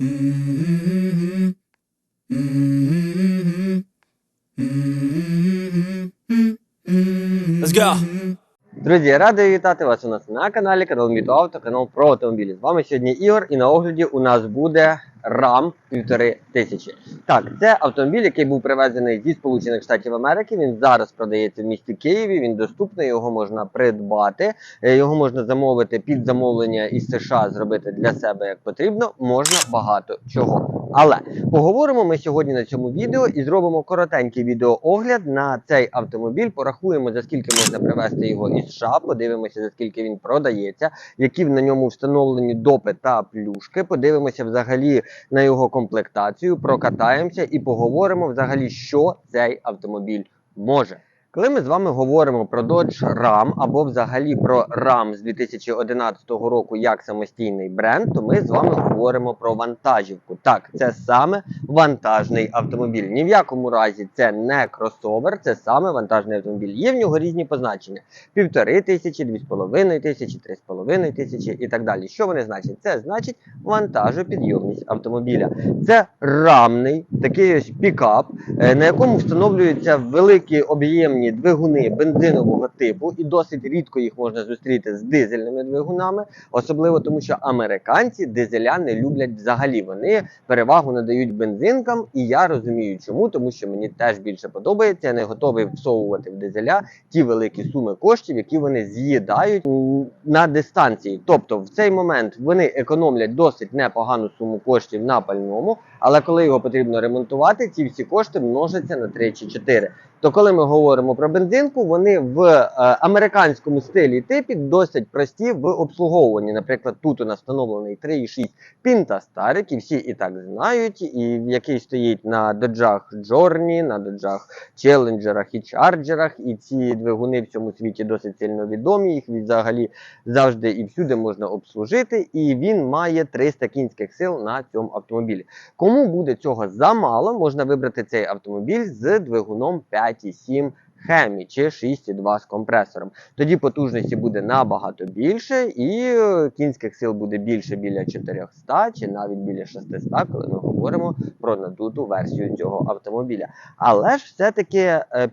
Let's go. Друзі, радий вітати вас у нас на каналі канал Міто Авто, канал про автомобілі. З вами сьогодні Ігор, і на огляді у нас буде RAM 1500. Так, це автомобіль, який був привезений зі Сполучених Штатів Америки. Він зараз продається в місті Києві. Він доступний, його можна придбати, Е, його можна замовити під замовлення із США, зробити для себе як потрібно. Можна багато чого. Але поговоримо ми сьогодні на цьому відео і зробимо коротенький відеоогляд на цей автомобіль. Порахуємо за скільки можна привезти його із США. Подивимося за скільки він продається, які на ньому встановлені допи та плюшки. Подивимося взагалі на його комплектацію, прокатаємося і поговоримо взагалі, що цей автомобіль може. Коли ми з вами говоримо про Dodge Ram або взагалі про Ram з 2011 року як самостійний бренд, то ми з вами говоримо про вантажівку. Так, це саме вантажний автомобіль. Ні в якому разі це не кросовер, це саме вантажний автомобіль. Є в нього різні позначення: півтори тисячі, дві з половиною тисячі, три з половиною тисячі і так далі. Що вони значать? Це значить вантажопідйомність автомобіля. Це рамний такий ось пікап, е, на якому встановлюються великі об'ємні двигуни бензинового типу, і досить рідко їх можна зустріти з дизельними двигунами, особливо тому, що американці дизеля не люблять взагалі. Вони перевагу надають бензинкам, і я розумію, чому, тому що мені теж більше подобається. Я не готовий всовувати в дизеля ті великі суми коштів, які вони з'їдають на дистанції. Тобто, в цей момент вони економлять досить непогану суму коштів на пальному, але коли його потрібно ремонтувати, ці всі кошти множаться на 3 чи 4. То коли ми говоримо про бензинку, вони в е, американському стилі і типі досить прості в обслуговуванні. Наприклад, тут у нас встановлений 3,6 Pinta який всі і так знають, і який стоїть на доджах Journey, на доджах Челленджерах і Чарджерах. І ці двигуни в цьому світі досить сильно відомі. Їх взагалі завжди і всюди можна обслужити. І він має 300 кінських сил на цьому автомобілі. Кому буде цього замало, можна вибрати цей автомобіль з двигуном 5,7 Хемі чи 6,2 з компресором. Тоді потужності буде набагато більше, і е, кінських сил буде більше біля 400 чи навіть біля 600, коли ми говоримо про надуту версію цього автомобіля. Але ж все-таки е,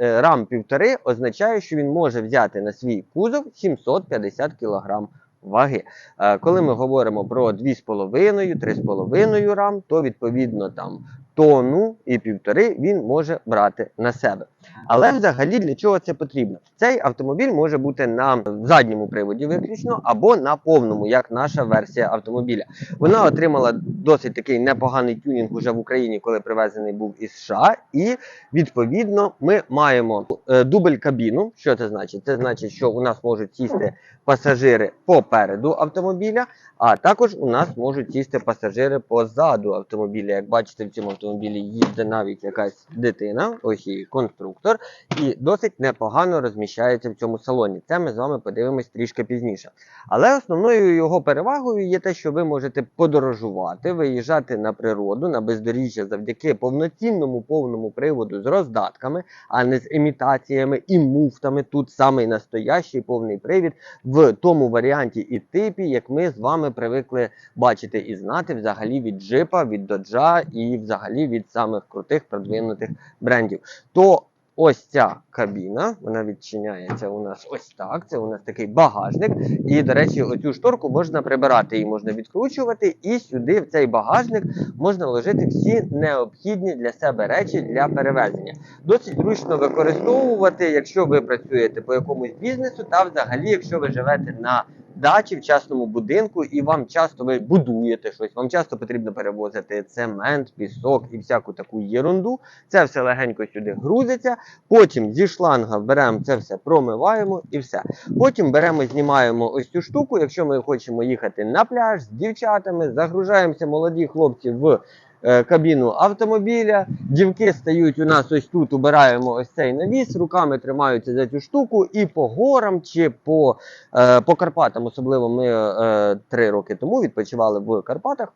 е, рам півтори означає, що він може взяти на свій кузов 750 кг ваги. Е, Коли ми говоримо про 2,5, 3,5 рам, то відповідно там тонну і півтори він може брати на себе. Але взагалі для чого це потрібно? Цей автомобіль може бути на задньому приводі виключно або на повному, як наша версія автомобіля. Вона отримала досить такий непоганий тюнінг уже в Україні, коли привезений був із США. І відповідно ми маємо е, дубль кабіну. Що це значить? Це значить, що у нас можуть сісти пасажири попереду автомобіля, а також у нас можуть сісти пасажири позаду автомобіля. Як бачите, в цьому автомобілі їде навіть якась дитина, ось і конструктор, і досить непогано розміщається в цьому салоні. Це ми з вами подивимось трішки пізніше. Але основною його перевагою є те, що ви можете подорожувати, виїжджати на природу, на бездоріжжя завдяки повноцінному повному приводу з роздатками, а не з імітаціями і муфтами. Тут самий настоящий повний привід в тому варіанті і типі, як ми з вами привикли бачити і знати взагалі від джипа, від доджа і взагалі від самих крутих продвинутих брендів. То ось ця кабіна, вона відчиняється у нас ось так. Це у нас такий багажник. І, до речі, оцю шторку можна прибирати, її можна відкручувати, і сюди, в цей багажник, можна ложити всі необхідні для себе речі для перевезення. Досить зручно використовувати, якщо ви працюєте по якомусь бізнесу, та взагалі, якщо ви живете на дачі в частному будинку, і вам часто ви будуєте щось, вам часто потрібно перевозити цемент, пісок і всяку таку єрунду. Це все легенько сюди грузиться. Потім зі шланга беремо це все, промиваємо і все. Потім беремо, знімаємо ось цю штуку. Якщо ми хочемо їхати на пляж з дівчатами, загружаємося молоді хлопці в. Е, Кабіну автомобіля, дівки стають у нас ось тут, убираємо ось цей навіс, руками тримаються за цю штуку, і по горам чи по Е, По Карпатам, особливо ми е, три роки тому відпочивали в Карпатах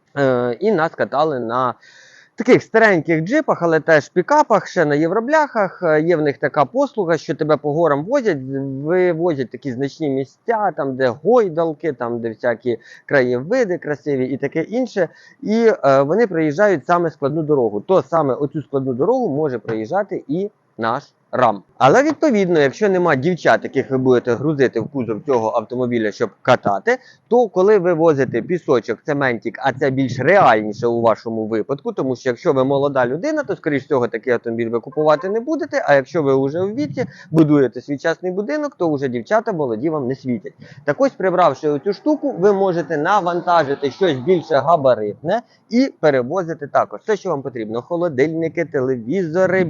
і нас катали на таких стареньких джипах, але теж пікапах, ще на євробляхах. е, Є в них така послуга, що тебе по горам возять, вивозять такі значні місця, там, де гойдалки, там, де всякі краєвиди красиві і таке інше. І е, вони проїжджають саме складну дорогу. То саме оцю складну дорогу може проїжджати і наш рам. Але відповідно, якщо нема дівчат, яких ви будете грузити в кузов цього автомобіля, щоб катати, то коли ви возите пісочок, цементик, а це більш реальніше у вашому випадку, тому що якщо ви молода людина, то скоріш всього такий автомобіль ви купувати не будете. А якщо ви вже в віці будуєте свій частний будинок, то вже дівчата молоді вам не світять. Так ось, прибравши оцю штуку, ви можете навантажити щось більше габаритне і перевозити також все, що вам потрібно: холодильники, телевізори,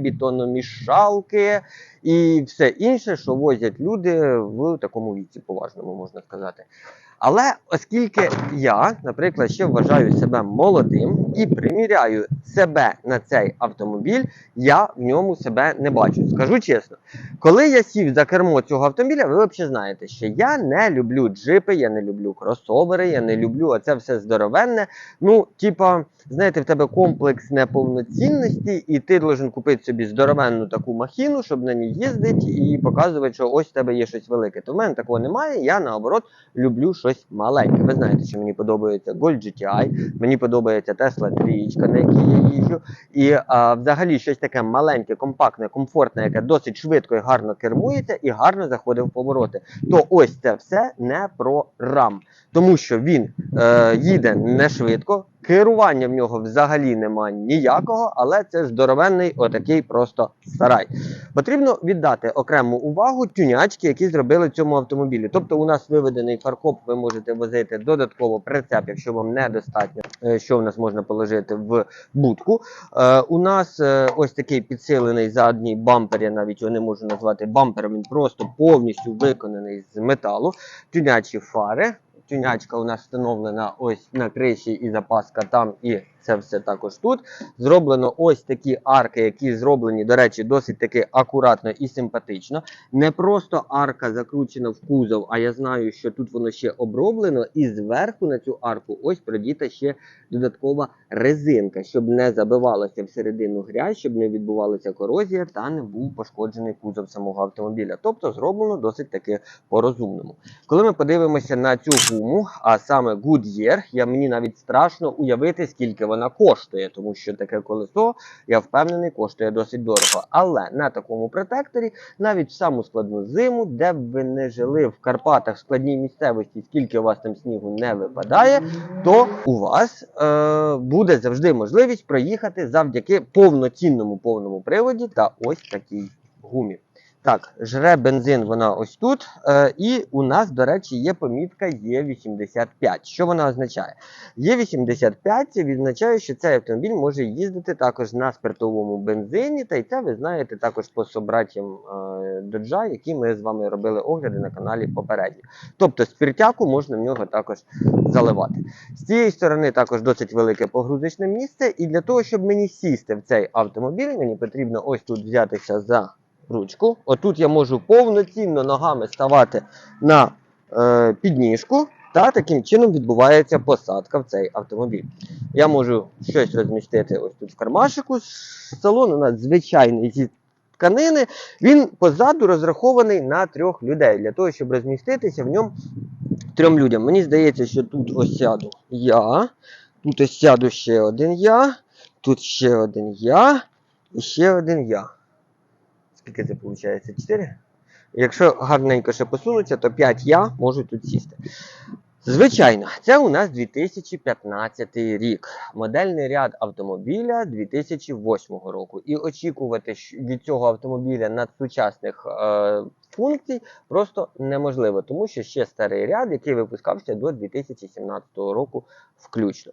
бетономішалки і все інше, що возять люди в такому віці, поважному можна сказати. Але оскільки я, наприклад, ще вважаю себе молодим і приміряю себе на цей автомобіль, я в ньому себе не бачу. Скажу чесно, коли я сів за кермо цього автомобіля, ви взагалі знаєте, що я не люблю джипи, я не люблю кросовери, я не люблю оце все здоровенне. Ну, типа, знаєте, в тебе комплекс неповноцінності, і ти должен купити собі здоровенну таку махіну, щоб на ній їздити і показувати, що ось в тебе є щось велике. То в мене такого немає. Я наоборот люблю щось маленьке. Ви знаєте, що мені подобається Gold GTI, мені подобається Tesla 3, на якій я їжджу. І а, взагалі щось таке маленьке, компактне, комфортне, яке досить швидко і гарно кермується і гарно заходить в повороти. То ось це все не про рам, тому що він е, їде не швидко. Керування в нього взагалі немає ніякого, але це здоровенний отакий просто сарай. Потрібно віддати окрему увагу тюнячки, які зробили цьому автомобілі. Тобто у нас виведений фаркоп, ви можете возити додатково прицеп, якщо вам недостатньо, е, що в нас можна положити в будку. Е, у нас е, ось такий підсилений задній бампер, я навіть його не можу назвати бампером, він просто повністю виконаний з металу. Тюнячі фари. Тюнячка у нас встановлена ось на криші і запаска там, і це все також тут. Зроблено ось такі арки, які зроблені, до речі, досить таки акуратно і симпатично. Не просто арка закручена в кузов, а я знаю, що тут воно ще оброблено, і зверху на цю арку ось продіта ще додаткова резинка, щоб не забивалася всередину грязь, щоб не відбувалася корозія та не був пошкоджений кузов самого автомобіля. Тобто зроблено досить таки по-розумному. Коли ми подивимося на цю гуму, а саме Goodyear, я мені навіть страшно уявити, скільки вона коштує, тому що таке колесо, я впевнений, коштує досить дорого. Але на такому протекторі, навіть в саму складну зиму, де б ви не жили в Карпатах, в складній місцевості, скільки у вас там снігу не випадає, то у вас е, буде завжди можливість проїхати завдяки повноцінному повному приводі та ось такій гумі. Так, жре бензин вона ось тут. Е, і у нас, до речі, є помітка Є85. Що вона означає? Є85 це відзначає, що цей автомобіль може їздити також на спиртовому бензині. Та й це ви знаєте також по собратям е, доджа, які ми з вами робили огляди на каналі попередньо. Тобто спиртяку можна в нього також заливати. З цієї сторони також досить велике погрузочне місце. І для того, щоб мені сісти в цей автомобіль, мені потрібно ось тут взятися за ручку. Отут я можу повноцінно ногами ставати на е, підніжку, та таким чином відбувається посадка в цей автомобіль. Я можу щось розмістити ось тут в кармашику. Салон у нас звичайний зі тканини. Він позаду розрахований на трьох людей для того, щоб розміститися в ньому трьом людям. Мені здається, що тут ось сяду я, тут ось сяду ще один я, тут ще один я і ще один я. Скільки це виходить? 4? Якщо гарненько ще посунуться, то 5 я можу тут сісти. Звичайно, це у нас 2015 рік. Модельний ряд автомобіля 2008 року. І очікувати від цього автомобіля надсучасних е, функцій просто неможливо, тому що ще старий ряд, який випускався до 2017 року включно.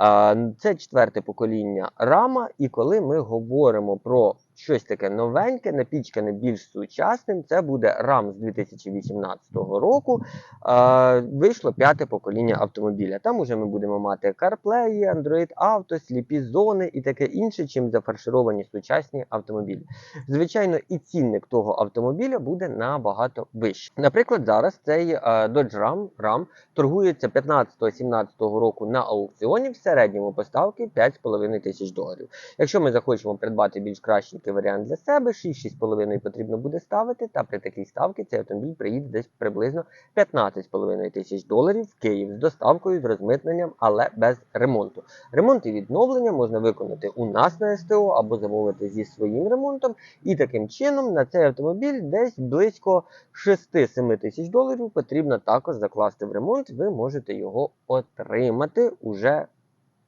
Е, Це четверте покоління рама, і коли ми говоримо про щось таке новеньке, напічкане більш сучасним. Це буде RAM з 2018 року. Е, вийшло п'яте покоління автомобіля. Там уже ми будемо мати CarPlay, Android Auto, сліпі зони і таке інше, чим зафаршировані сучасні автомобілі. Звичайно, і цінник того автомобіля буде набагато вищий. Наприклад, зараз цей е, Dodge Ram, Ram торгується 15-17 року на аукціоні в середньому поставки 5,5 тисяч доларів. Якщо ми захочемо придбати більш кращенький варіант для себе, 6-6,5 потрібно буде ставити, та при такій ставці цей автомобіль приїде десь приблизно 15,5 тисяч доларів в Київ з доставкою, з розмитненням, але без ремонту. Ремонт і відновлення можна виконати у нас на СТО або замовити зі своїм ремонтом. І таким чином на цей автомобіль десь близько 6-7 тисяч доларів потрібно також закласти в ремонт. Ви можете його отримати уже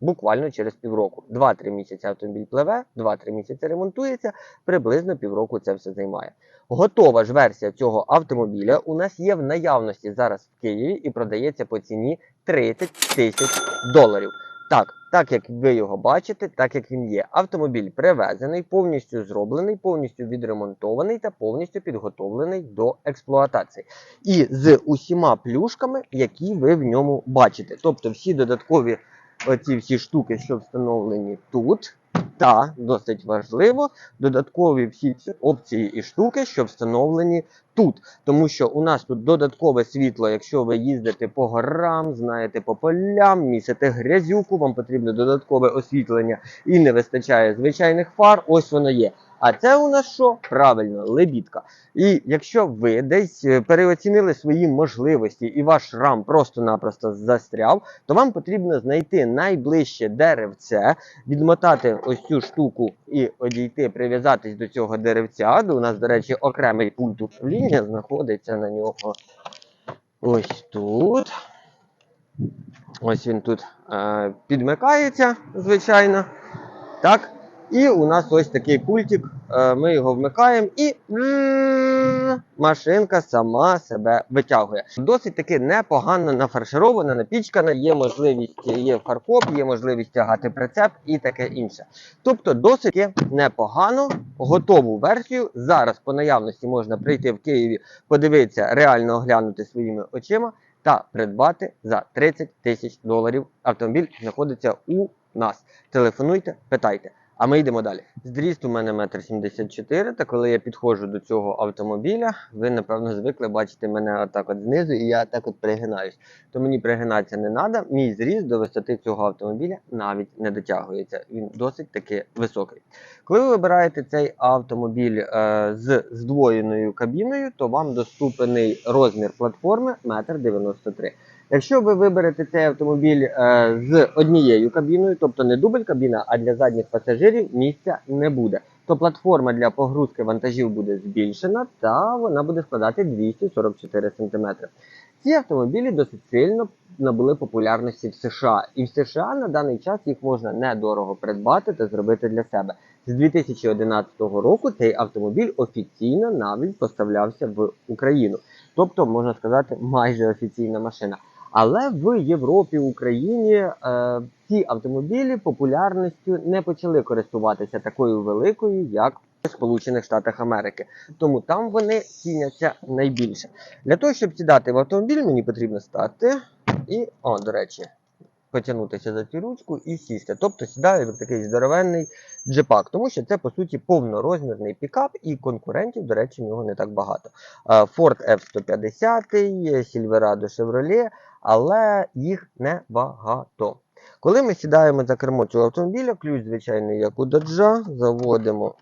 буквально через півроку. 2-3 місяці автомобіль пливе, 2-3 місяці ремонтується, приблизно півроку це все займає. Готова ж версія цього автомобіля у нас є в наявності зараз в Києві і продається по ціні 30 тисяч доларів. Так, так як ви його бачите, так як він є. Автомобіль привезений, повністю зроблений, повністю відремонтований та повністю підготовлений до експлуатації. І з усіма плюшками, які ви в ньому бачите. Тобто всі додаткові оці всі штуки, що встановлені тут. Та досить важливо, додаткові всі ці опції і штуки, що встановлені тут. Тому що у нас тут додаткове світло, якщо ви їздите по горам, знаєте, по полям, місите грязюку, вам потрібно додаткове освітлення і не вистачає звичайних фар, ось воно є. А це у нас що? Правильно, лебідка. І якщо ви десь е, переоцінили свої можливості і ваш рам просто-напросто застряв, то вам потрібно знайти найближче деревце, відмотати ось цю штуку і одійти, прив'язатись до цього деревця. У нас, до речі, окремий пульт управління знаходиться на нього ось тут. Ось він тут е, підмикається, звичайно. Так. І у нас ось такий пультик. е, Ми його вмикаємо і машинка сама себе витягує. Досить таки непогано нафарширована, напічкана, є можливість, є фаркоп, є можливість тягати прицеп і таке інше. Тобто досить непогано готову версію. Зараз по наявності можна прийти в Києві, подивитися, реально оглянути своїми очима та придбати за 30 тисяч доларів. Автомобіль знаходиться у нас. Телефонуйте, питайте. А ми йдемо далі. Зріст у мене 1,74 м, та коли я підходжу до цього автомобіля, ви, напевно, звикли бачити мене отак от знизу, і я так от пригинаюсь. То мені пригинатися не треба. Мій зріст до висоти цього автомобіля навіть не дотягується. Він досить таки високий. Коли ви вибираєте цей автомобіль е, з здвоєною кабіною, то вам доступний розмір платформи 1,93 м. Якщо ви виберете цей автомобіль е, з однією кабіною, тобто не дубль кабіна, а для задніх пасажирів місця не буде. То платформа для погрузки вантажів буде збільшена та вона буде складати 244 см. Ці автомобілі досить сильно набули популярності в США, і в США на даний час їх можна недорого придбати та зробити для себе. З 2011 року цей автомобіль офіційно навіть поставлявся в Україну, тобто можна сказати, майже офіційна машина. Але в Європі, Україні е, ці автомобілі популярністю не почали користуватися такою великою, як в Сполучених Штатах Америки. Тому там вони ціняться найбільше. Для того, щоб сідати в автомобіль, мені потрібно стати і, о, до речі, потягнутися за цю ручку і сісти. Тобто сідаю в такий здоровенний джепак, тому що це по суті повнорозмірний пікап, і конкурентів, до речі, в нього не так багато. Е, Ford F-150, Silverado Chevrolet, але їх небагато. Коли ми сідаємо за кермо цього автомобіля, ключ, звичайно, як у доджа, заводимо,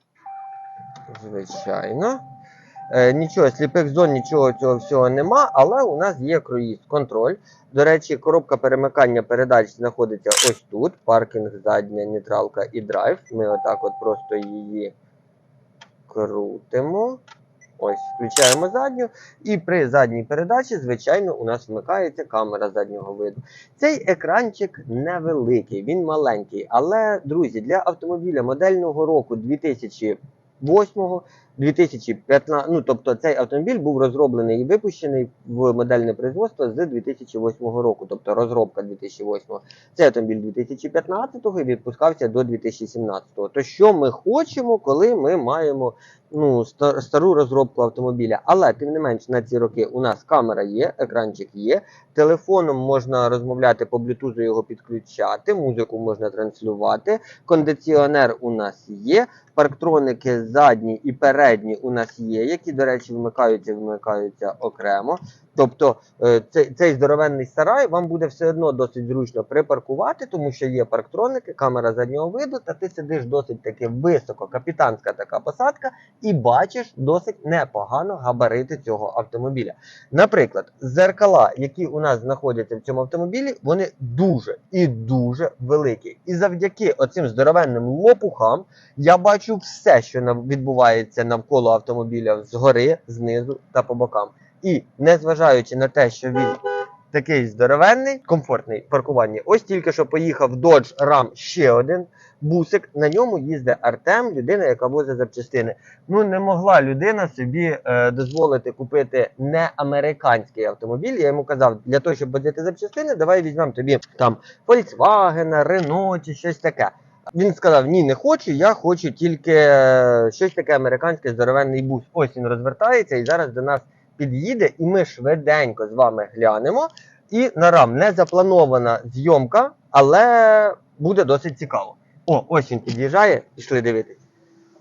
звичайно. Е, нічого, сліпих зон, нічого цього всього нема, але у нас є круїз контроль. До речі, коробка перемикання передач знаходиться ось тут. Паркінг, задня, нейтралка і драйв. Ми отак от просто її крутимо. Ось, включаємо задню. І при задній передачі, звичайно, у нас вмикається камера заднього виду. Цей екранчик невеликий, він маленький. Але, друзі, для автомобіля модельного року 2000. 2008 2015, ну тобто цей автомобіль був розроблений і випущений в модельне производство з 2008 року, тобто розробка 2008. Цей автомобіль 2015 і відпускався до 2017. То що ми хочемо, коли ми маємо ну, стару розробку автомобіля? Але тим не менш на ці роки у нас камера є, екранчик є, телефоном можна розмовляти по блютузу, його підключати, музику можна транслювати, кондиціонер у нас є. Парктроники задні і передні у нас є, які, до речі, вмикаються і вмикаються окремо. Тобто е, цей, цей здоровенний сарай вам буде все одно досить зручно припаркувати, тому що є парктроники, камера заднього виду, та ти сидиш досить таки високо, капітанська така посадка, і бачиш досить непогано габарити цього автомобіля. Наприклад, зеркала, які у нас знаходяться в цьому автомобілі, вони дуже і дуже великі. І завдяки оцим здоровенним лопухам я бачу все, що відбувається навколо автомобіля згори, знизу та по бокам. І незважаючи на те, що він такий здоровенний, комфортний в паркуванні, ось тільки що поїхав Dodge Ram ще один бусик. На ньому їздить Артем, людина, яка возить запчастини. Ну не могла людина собі е, дозволити купити не американський автомобіль. Я йому казав, для того, щоб возити запчастини, давай візьмемо тобі там Volkswagen, Renault чи щось таке. Він сказав: ні, не хочу, я хочу тільки е, щось таке американське здоровенний бус. Ось він розвертається і зараз до нас під'їде, і ми швиденько з вами глянемо. І на рам не запланована зйомка, але буде досить цікаво. О, ось він під'їжджає, пішли дивитись.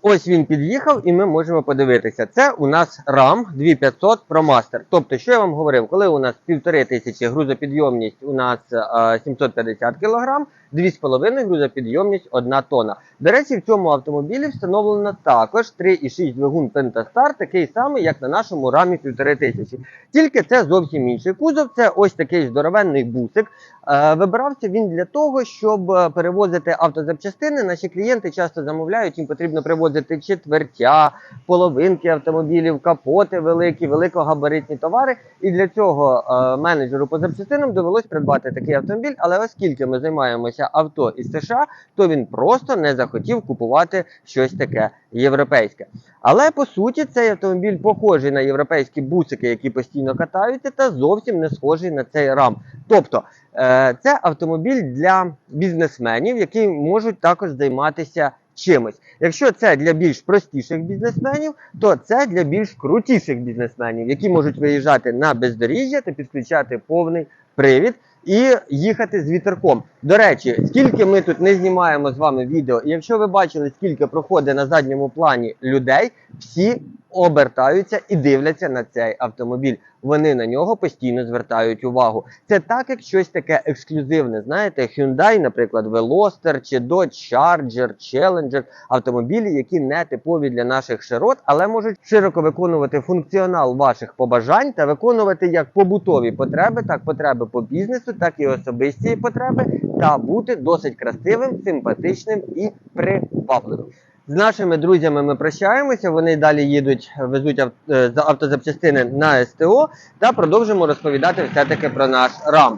Ось він під'їхав, і ми можемо подивитися. Це у нас RAM 2500 ProMaster. Тобто, що я вам говорив, коли у нас 1500 грузопідйомність, у нас е, 750 кг, 2,5 грузопідйомність 1 тонна. До речі, в цьому автомобілі встановлено також 3,6 двигун Pentastar, такий самий, як на нашому рамі 1500. Тільки це зовсім інший кузов. Це ось такий здоровенний бусик. Е, Вибирався він для того, щоб е, перевозити автозапчастини. Наші клієнти часто замовляють, їм потрібно привозити четвертя, половинки автомобілів, капоти великі, великогабаритні товари. І для цього е, менеджеру по запчастинам довелось придбати такий автомобіль. Але оскільки ми займаємося авто із США, то він просто не захотів купувати щось таке європейське. Але по суті цей автомобіль похожий на європейські бусики, які постійно катаються, та зовсім не схожий на цей рам. Тобто е, це автомобіль для бізнесменів, які можуть також займатися чимось. Якщо це для більш простіших бізнесменів, то це для більш крутіших бізнесменів, які можуть виїжджати на бездоріжжя та підключати повний привід. І їхати з вітерком. До речі, скільки ми тут не знімаємо з вами відео, якщо ви бачили, скільки проходить на задньому плані людей, всі обертаються і дивляться на цей автомобіль. Вони на нього постійно звертають увагу. Це так, як щось таке ексклюзивне. Знаєте, Hyundai, наприклад, Veloster чи Dodge Charger, Challenger, автомобілі, які не типові для наших широт, але можуть широко виконувати функціонал ваших побажань та виконувати як побутові потреби, так потреби по бізнесу, так і особисті потреби, та бути досить красивим, симпатичним і привабливим. З нашими друзями ми прощаємося. Вони далі їдуть, везуть е, автозапчастини на СТО та продовжимо розповідати все-таки про наш RAM.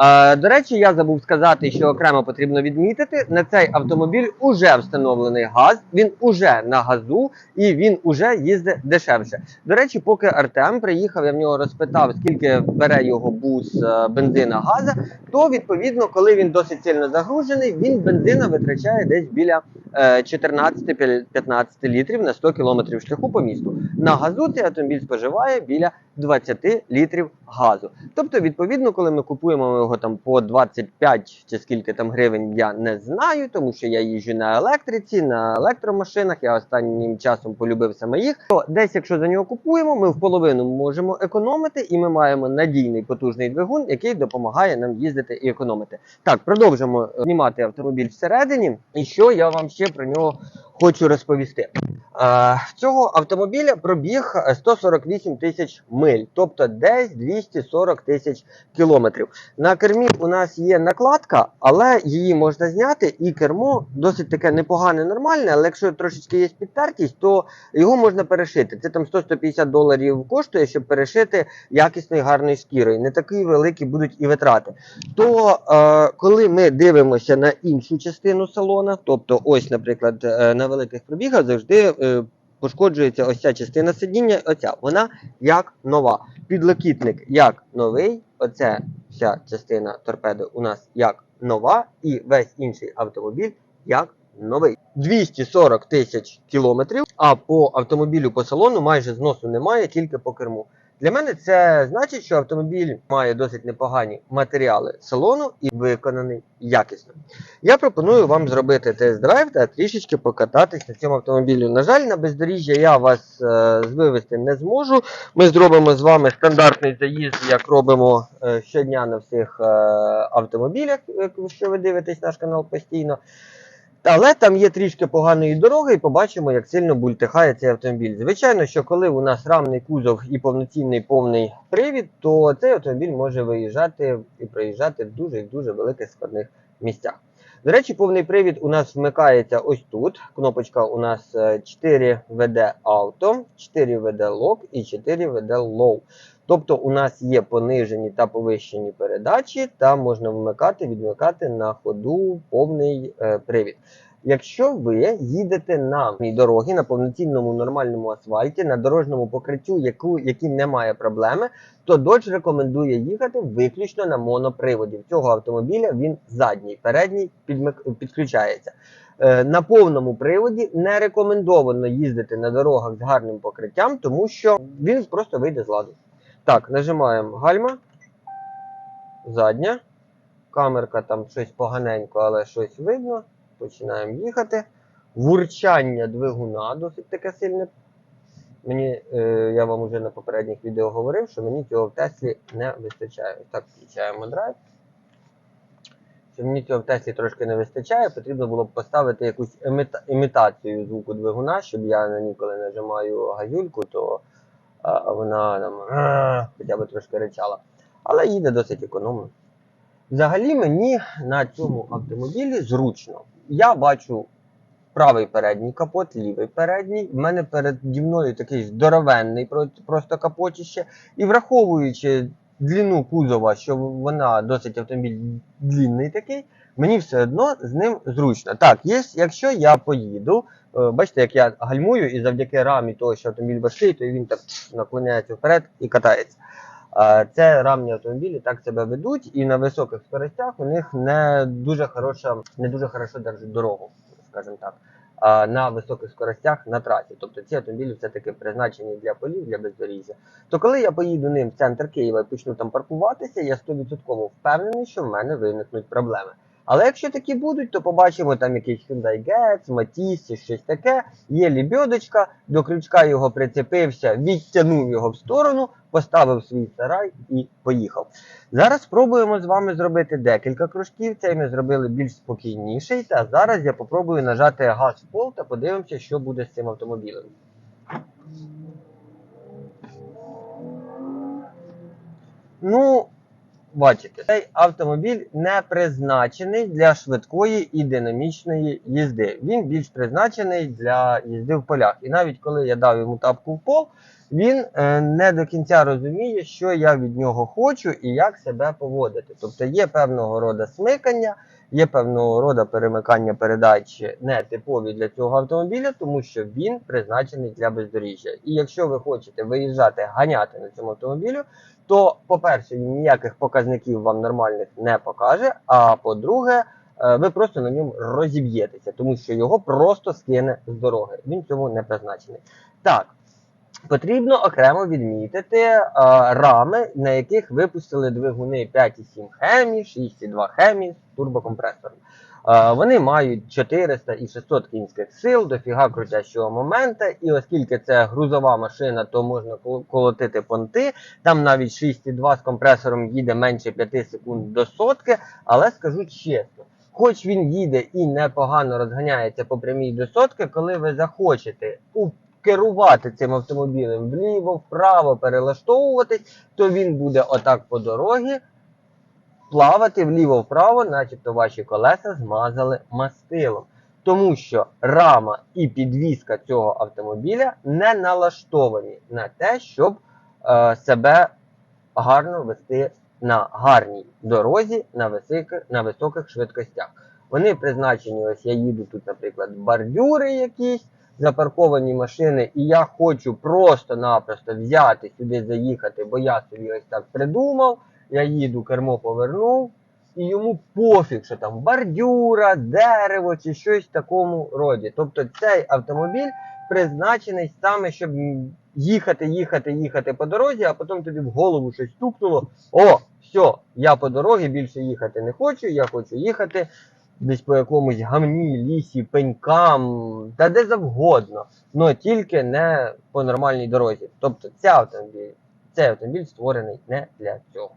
Е, До речі, я забув сказати, що окремо потрібно відмітити, на цей автомобіль уже встановлений газ, він уже на газу і він уже їздить дешевше. До речі, поки Артем приїхав, я в нього розпитав, скільки бере його бус е, бензина газа, то відповідно, коли він досить сильно загружений, він бензина витрачає десь біля е, 14-15 літрів на 100 км шляху по місту. На газу цей автомобіль споживає біля 20 літрів газу. Тобто, відповідно, коли ми купуємо його там по 25 чи скільки там гривень, я не знаю, тому що я їжджу на електриці, на електромашинах. Я останнім часом полюбив саме їх. То десь, якщо за нього купуємо, ми в половину можемо економити, і ми маємо надійний потужний двигун, який допомагає нам їздити і економити. Так, продовжимо е, знімати автомобіль всередині. І що я вам ще про нього хочу розповісти. Е, цього автомобіля пробіг е, 148 тисяч миль, тобто десь 240 тисяч кілометрів. На кермі у нас є накладка, але її можна зняти, і кермо досить таке непогане, нормальне, але якщо трошечки є підтертість, то його можна перешити. Це там 100-150 доларів коштує, щоб перешити якісною гарною шкірою. Не такі великі будуть і витрати. То е, коли ми дивимося на іншу частину салона, тобто ось, наприклад, е, на великих пробігах завжди. Е, пошкоджується ось ця частина сидіння, оця, вона як нова. Підлокітник як новий, оця вся частина торпеди у нас як нова, і весь інший автомобіль як новий. 240 тисяч кілометрів, а по автомобілю по салону майже зносу немає, тільки по керму. Для мене це значить, що автомобіль має досить непогані матеріали салону і виконаний якісно. Я пропоную вам зробити тест-драйв та трішечки покататись на цьому автомобілі. На жаль, на бездоріжжя я вас е, вивести не зможу. Ми зробимо з вами стандартний заїзд, як робимо е, щодня на всіх е, автомобілях, якщо ви дивитесь наш канал постійно. Але там є трішки поганої дороги, і побачимо, як сильно бультихає цей автомобіль. Звичайно, що коли у нас рамний кузов і повноцінний повний привід, то цей автомобіль може виїжджати і проїжджати в дуже і дуже великих складних місцях. До речі, повний привід у нас вмикається ось тут. Кнопочка у нас е, 4 VD Auto, 4 VD Lock і 4 VD Low. Тобто у нас є понижені та повищені передачі, та можна вмикати, відмикати на ходу повний е, привід. Якщо ви їдете на дорогі на повноцінному нормальному асфальті, на дорожньому покриттю, яку, яким немає проблеми, то Dodge рекомендує їхати виключно на моноприводі. В цього автомобіля він задній, передній підключається. Е, На повному приводі не рекомендовано їздити на дорогах з гарним покриттям, тому що він просто вийде з ладу. Так, нажимаємо гальма. Задня. Камерка там щось поганенько, але щось видно. Починаємо їхати. Вурчання двигуна досить таке сильне. Мені, е, я вам вже на попередніх відео говорив, що мені цього в Теслі не вистачає. Ось так, включаємо драйв. Що мені цього в Теслі трошки не вистачає, потрібно було б поставити якусь іміта- імітацію звуку двигуна, щоб я на ній, нажимаю газюльку, то вона там хоча б трошки ричала. Але їде досить економно. Взагалі мені на цьому автомобілі зручно. Я бачу правий передній капот, лівий передній. В мене переді мною такий здоровенний просто капотіще. І враховуючи длину кузова, що вона досить автомобіль длінний такий, мені все одно з ним зручно. Так, є, якщо я поїду, е, бачите, як я гальмую, і завдяки рамі того, що автомобіль важкий, то він так наклоняється вперед і катається. Це рамні автомобілі так себе ведуть, і на високих скоростях у них не дуже хороша, не дуже хорошо держать дорогу, скажімо так. На високих скоростях на трасі. Тобто ці автомобілі все-таки призначені для полів, для бездоріжжя. То коли я поїду ним в центр Києва і почну там паркуватися, я 100% впевнений, що в мене виникнуть проблеми. Але якщо такі будуть, то побачимо там якийсь Hyundai Getz, Matiz чи щось таке. Є лібьодочка, до крючка його прицепився, відтягнув його в сторону, поставив свій сарай і поїхав. Зараз спробуємо з вами зробити декілька кружків. Цей ми зробили більш спокійніший. Та зараз я попробую нажати газ в пол та подивимося, що буде з цим автомобілем. Ну, бачите, цей автомобіль не призначений для швидкої і динамічної їзди. Він більш призначений для їзди в полях. І навіть коли я дав йому тапку в пол, він е, не до кінця розуміє, що я від нього хочу і як себе поводити. Тобто є певного роду смикання, є певного роду перемикання передач не типові для цього автомобіля, тому що він призначений для бездоріжжя. І якщо ви хочете виїжджати, ганяти на цьому автомобілю, то, по-перше, ніяких показників вам нормальних не покаже. А по-друге, е, ви просто на ньому розіб'єтеся, тому що його просто скине з дороги. Він цьому не призначений. Так. Потрібно окремо відмітити е, рами, на яких випустили двигуни 5,7 Хемі, 6,2 Хемі з турбокомпресором. Вони мають 400 і 600 кінських сил, дофіга крутящого моменту, і оскільки це грузова машина, то можна кол- колотити понти. Там навіть 6,2 з компресором їде менше 5 секунд до сотки, але скажу чесно. Хоч він їде і непогано розганяється по прямій до сотки, коли ви захочете керувати цим автомобілем вліво, вправо, перелаштовуватись, то він буде отак по дорозі плавати вліво-вправо, начебто ваші колеса змазали мастилом. Тому що рама і підвізка цього автомобіля не налаштовані на те, щоб е, себе гарно вести на гарній дорозі на високих, на високих швидкостях. Вони призначені, ось я їду тут, наприклад, бордюри якісь, запарковані машини, і я хочу просто-напросто взяти сюди, заїхати, бо я собі ось так придумав, я їду, кермо повернув, і йому пофіг, що там бордюра, дерево чи щось в такому роді. Тобто цей автомобіль призначений саме, щоб їхати, їхати, їхати по дорозі, а потім тобі в голову щось стукнуло. О, все, я по дорозі більше їхати не хочу, я хочу їхати десь по якомусь гамні, лісі, пенькам, та де завгодно, але тільки не по нормальній дорозі. Тобто цей автомобіль, цей автомобіль створений не для цього.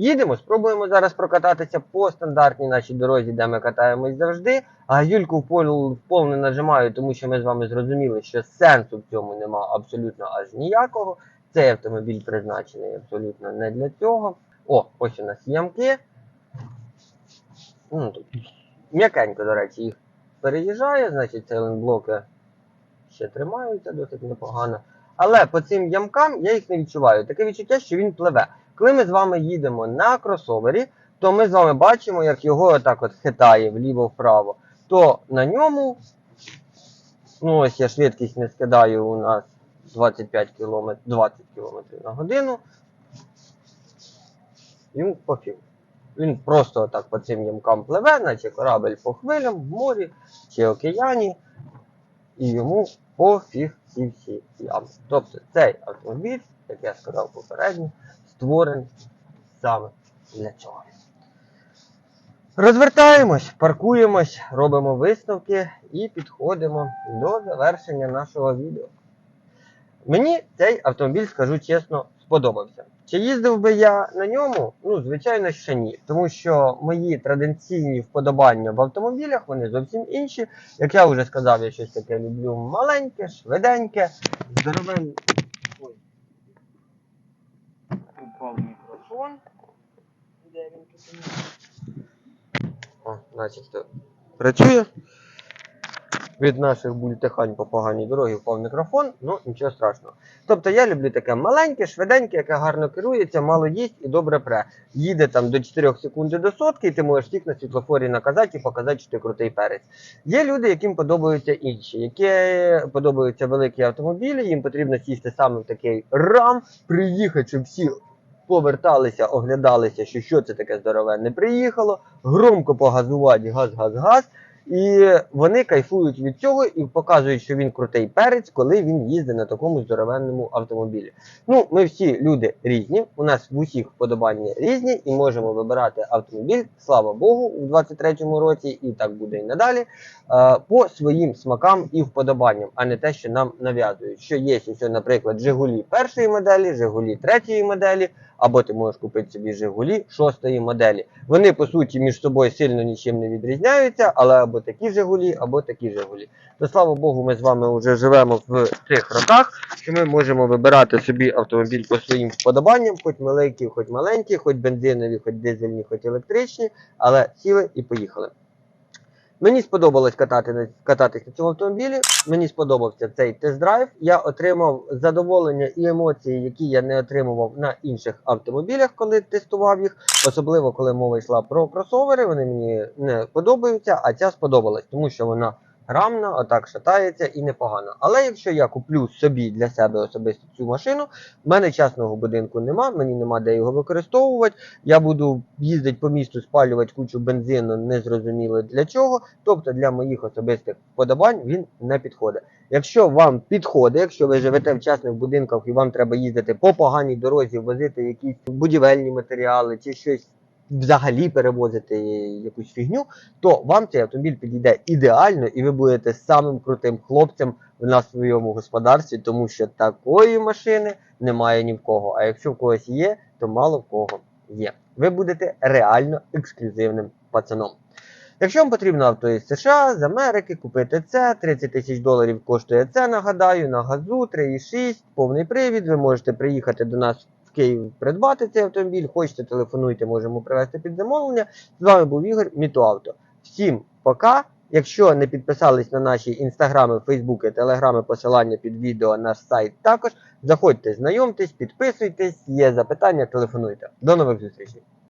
Їдемо, спробуємо зараз прокататися по стандартній нашій дорозі, де ми катаємось завжди. А Юльку в пол, в пол не нажимаю, тому що ми з вами зрозуміли, що сенсу в цьому нема абсолютно аж ніякого. Цей автомобіль призначений абсолютно не для цього. О, ось у нас ямки. Ну, м'якенько, до речі, їх переїжджає, значить блоки ще тримаються досить непогано. Але по цим ямкам я їх не відчуваю. Таке відчуття, що він пливе. Коли ми з вами їдемо на кросовері, то ми з вами бачимо, як його отак от хитає вліво-вправо. То на ньому, ну ось я швидкість не скидаю у нас 25 км, 20 км на годину. Йому пофіг. Він просто отак по цим ямкам пливе, наче корабель по хвилям в морі чи океані, і йому пофіг ці всі ями. Тобто цей автомобіль, як я сказав попередньо, створений саме для цього. Розвертаємось, паркуємось, робимо висновки і підходимо до завершення нашого відео. Мені цей автомобіль, скажу чесно, сподобався. Чи їздив би я на ньому? Ну, звичайно, ще ні. Тому що мої традиційні вподобання в автомобілях, вони зовсім інші. Як я вже сказав, я щось таке люблю маленьке, швиденьке, здоровенне. Упав мікрофон. Де він тут? О? О, начебто працює. Від наших бультихань по поганій дорогі впав мікрофон, ну нічого страшного. Тобто я люблю таке маленьке, швиденьке, яке гарно керується, мало їсть і добре пре. Їде там до 4 секунд до сотки, і ти можеш всіх на світлофорі наказати і показати, що ти крутий перець. Є люди, яким подобаються інші, які подобаються великі автомобілі, їм потрібно сісти саме в такий рам, приїхати, щоб всі поверталися, оглядалися, що що це таке здоровенне приїхало, громко погазувати, газ, газ, газ. І вони кайфують від цього і показують, що він крутий перець, коли він їздить на такому здоровенному автомобілі. Ну, ми всі люди різні, у нас в усіх вподобання різні, і можемо вибирати автомобіль, слава Богу, у 23-му році, і так буде і надалі, е, по своїм смакам і вподобанням, а не те, що нам нав'язують. Що є, що, наприклад, Жигулі першої моделі, Жигулі третьої моделі, або ти можеш купити собі Жигулі шостої моделі. Вони по суті між собою сильно нічим не відрізняються, але або такі Жигулі, або такі Жигулі. То слава Богу, ми з вами вже живемо в цих роках, що ми можемо вибирати собі автомобіль по своїм вподобанням, хоч маленький, хоч маленький, хоч бензинові, хоч дизельні, хоч електричні, але сіли і поїхали. Мені сподобалось катати на кататись на цьому автомобілі. Мені сподобався цей тест-драйв. Я отримав задоволення і емоції, які я не отримував на інших автомобілях, коли тестував їх. Особливо коли мова йшла про кросовери. Вони мені не подобаються, а ця сподобалась, тому що вона грамна, отак шатається і непогано. Але якщо я куплю собі для себе особисто цю машину, в мене частного будинку нема, мені нема де його використовувати. Я буду їздити по місту, спалювати кучу бензину, незрозуміло для чого. Тобто для моїх особистих вподобань він не підходить. Якщо вам підходить, якщо ви живете в частних будинках і вам треба їздити по поганій дорозі, возити якісь будівельні матеріали чи щось взагалі перевозити якусь фігню, то вам цей автомобіль підійде ідеально, і ви будете самим крутим хлопцем в на своєму господарстві, тому що такої машини немає ні в кого. А якщо в когось є, то мало в кого є. Ви будете реально ексклюзивним пацаном. Якщо вам потрібно авто із США, з Америки, купити це, 30 тисяч доларів коштує це, нагадаю, на газу 3,6, повний привід. Ви можете приїхати до нас Київ придбати цей автомобіль. Хочете, телефонуйте, можемо привезти під замовлення. З вами був Ігор Мітуавто. Всім пока. Якщо не підписались на наші інстаграми, фейсбуки, телеграми, посилання під відео, наш сайт також. Заходьте, знайомтесь, підписуйтесь, є запитання, телефонуйте. До нових зустрічей.